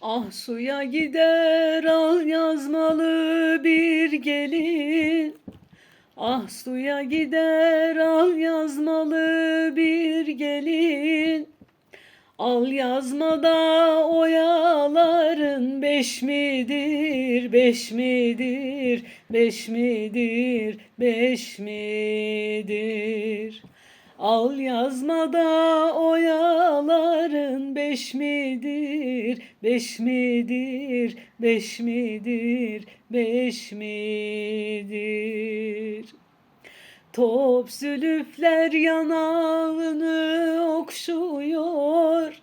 Ah suya gider al yazmalı bir gelin Ah suya gider al yazmalı bir gelin Al yazmada oyaların beş midir, beş midir, beş midir, beş midir? Al yazmada oyaların beş midir, beş midir, beş midir, beş midir? Top zülüfler yanağını okşuyor.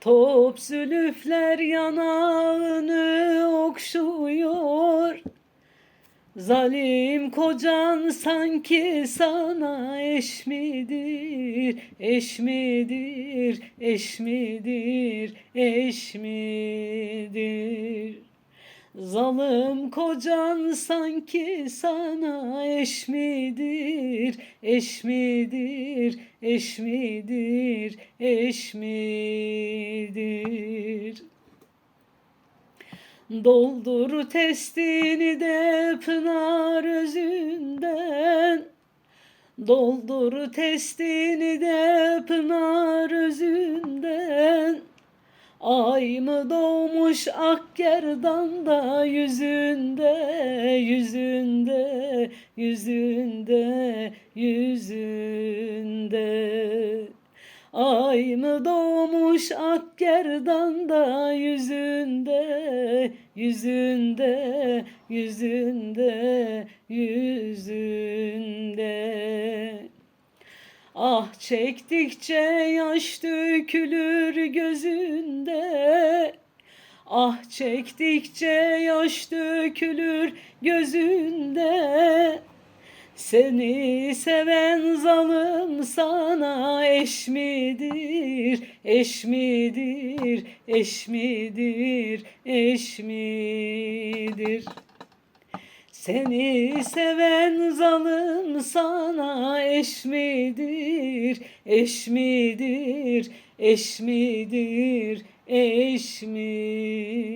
Top zülüfler yanağını okşuyor. Zalim kocan sanki sana eş midir, eş midir, eş midir, eş midir? Zalim kocan sanki sana eş midir, eş midir, eş midir, eş midir? Doldur testini de pınar özünden Doldur testini de pınar özünden Ay mı doğmuş ak gerdanda yüzünde, yüzünde, yüzünde, yüzünde. Ay mı doğmuş ak gerdanda yüzünde, yüzünde, yüzünde, yüzünde. Ah çektikçe yaş dökülür gözünde. Ah çektikçe yaş dökülür gözünde. Seni seven zalim sana eş midir, eş midir, eş midir, eş midir? Seni seven zalim sana eş midir, eş midir, eş midir, eş midir?